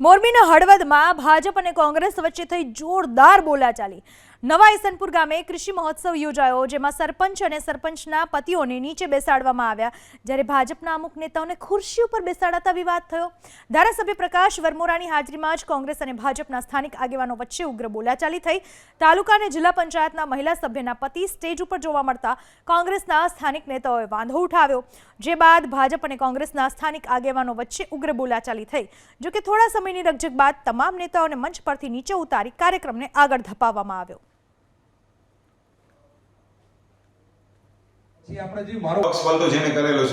મોરબીના હળવદમાં ભાજપ અને કોંગ્રેસ વચ્ચે થઈ જોરદાર બોલાચાલી. નવા ઈસનપુર ગામે કૃષિ મહોત્સવ યોજાયો, જેમાં સરપંચ અને સરપંચના પતિઓને નીચે બેસાડવામાં આવ્યા. જ્યારે ભાજપના અમુક નેતાઓને ખુરશી ઉપર બેસાડાતા વિવાદ થયો. ધારાસભ્ય પ્રકાશ વરમોરાની હાજરીમાં જ કોંગ્રેસ અને ભાજપના સ્થાનિક આગેવાનો વચ્ચે ઉગ્ર બોલાચાલી થઈ. તાલુકા અને જિલ્લા પંચાયતના મહિલા સભ્યના પતિ સ્ટેજ ઉપર જોવા મળતા કોંગ્રેસના સ્થાનિક નેતાઓએ વાંધો ઉઠાવ્યો, જે બાદ ભાજપ અને કોંગ્રેસના સ્થાનિક આગેવાનો વચ્ચે ઉગ્ર બોલાચાલી થઈ. જોકે થોડા સમયની રકઝક બાદ તમામ નેતાઓને મંચ પરથી નીચે ઉતારી કાર્યક્રમને આગળ ધપાવવામાં આવ્યો.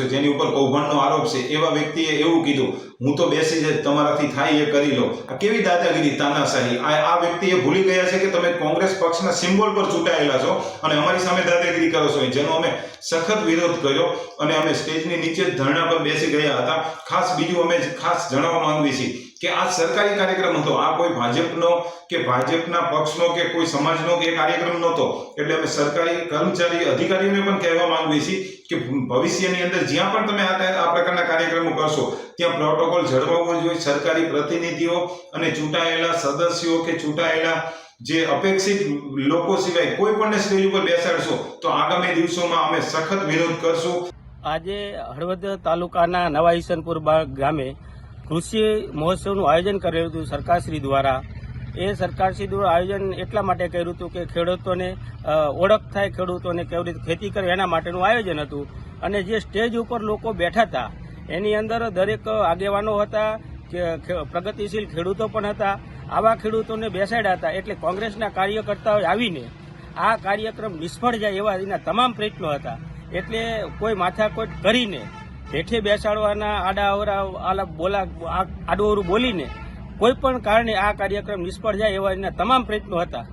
જેને ઉપર કૌભાંડનો આરોપ છે, એવા વ્યક્તિએ એવું કીધું, હું તો બેસી જ તમારાથી થાય એ કરી લો આ કેવી દાદાગીરી, તાનાશાહી? આ વ્યક્તિએ ભૂલી ગયા છે કે તમે કોંગ્રેસ પક્ષના સિમ્બોલ પર ચૂંટાયેલા છો અને અમારી સામે દાદાગીરી કરો છો. જેનો અમે સખત વિરોધ કર્યો અને અમે સ્ટેજની નીચે ધરણા પર બેસી ગયા હતા. ખાસ બીજું અમે ખાસ જણાવવા માંગીએ છીએ. કે આ સરકારી કાર્યક્રમ હતો આ કોઈ ભાજપનો કે ભાજપના પક્ષનો કે કોઈ સમાજનો કે કાર્યક્રમ નહોતો. એટલે અમે સરકારી કર્મચારી અધિકારીઓને પણ કહેવા માંગીએ છીએ કે ભવિષ્યની અંદર જ્યાં પણ તમે આ પ્રકારના કાર્યક્રમો કરશો, ત્યાં પ્રોટોકોલ જળવાવો જોઈએ. સરકારી પ્રતિનિધિઓ અને ચૂંટાયેલા સદસ્યો કે ચૂંટાયેલા જે અપેક્ષિત લોકો સિવાય કોઈ પણને સ્ટેજ ઉપર બેસાડશો, તો આગામી દિવસોમાં અમે સખત વિરોધ કરશું. આજે હળવદ તાલુકાના નવા ઈસનપુર ગામે કૃષિ મહોત્સવનું આયોજન કરેલું હતું સરકારશ્રી દ્વારા. એ સરકારશ્રી દ્વારા આયોજન એટલા માટે કર્યું હતું કે ખેડૂતોને ઓળખ થાય ખેડૂતોને કેવી રીતે ખેતી કરે એના માટેનું આયોજન હતું. અને જે સ્ટેજ ઉપર લોકો બેઠા હતા, એની અંદર દરેક આગેવાનો હતા કે, પ્રગતિશીલ ખેડૂતો પણ હતા. આવા ખેડૂતોને બેસાડ્યા હતા એટલે કોંગ્રેસના કાર્યકર્તાઓ આવીને આ કાર્યક્રમ નિષ્ફળ જાય એવા એના તમામ પ્રયત્નો હતા. એટલે કોઈ માથાકોટ કરીને હેઠે બેસાડવાના આડાઅવરા આલા બોલા આડું બોલીને કોઈ પણ કારણે આ કાર્યક્રમ નિષ્ફળ જાય એવા એના તમામ પ્રયત્નો હતા.